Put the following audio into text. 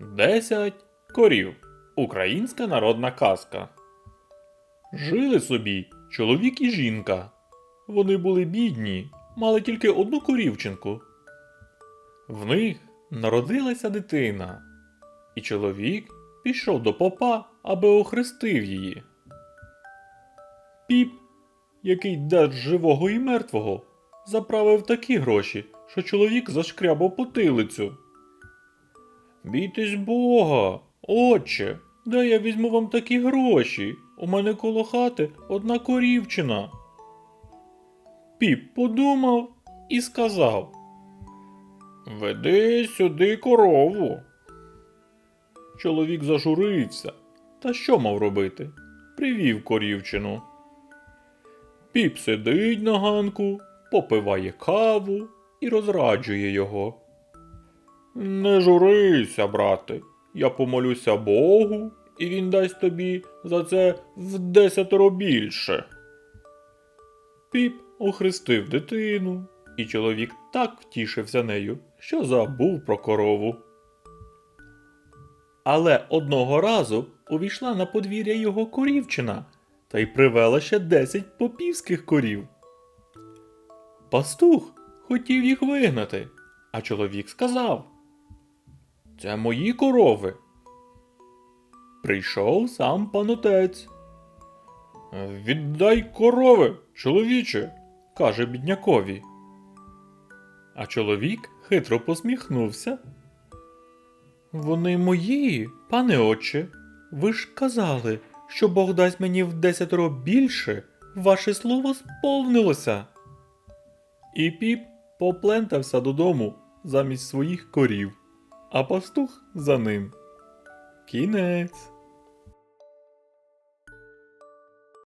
Десять корів. Українська народна казка. Жили собі чоловік і жінка. Вони були бідні, мали тільки одну корівчинку. В них народилася дитина, і чоловік пішов до попа, аби охрестив її. Піп, який дасть живого і мертвого, заправив такі гроші, що чоловік зашкрябав потилицю. Бійтесь Бога, отче, де я візьму вам такі гроші? У мене коло хати одна корівчина. Піп подумав і сказав: Веди сюди корову. Чоловік зажурився. Та що мав робити? Привів корівчину. Піп сидить на ганку, попиває каву і розраджує його. Не журися, брате. Я помолюся Богу, і він дасть тобі за це в десятеро більше. Піп охрестив дитину, і чоловік так втішився нею, що забув про корову. Але одного разу увійшла на подвір'я його корівчина та й привела ще десять попівських корів. Пастух хотів їх вигнати, а чоловік сказав: Це мої корови. Прийшов сам панотець. Віддай корови, чоловіче, каже біднякові. А чоловік хитро посміхнувся. Вони мої, пане отче. Ви ж казали, що Бог дасть мені в десятеро більше, ваше слово сповнилося. І піп поплентався додому замість своїх корів, а пастух за ним. Кінець.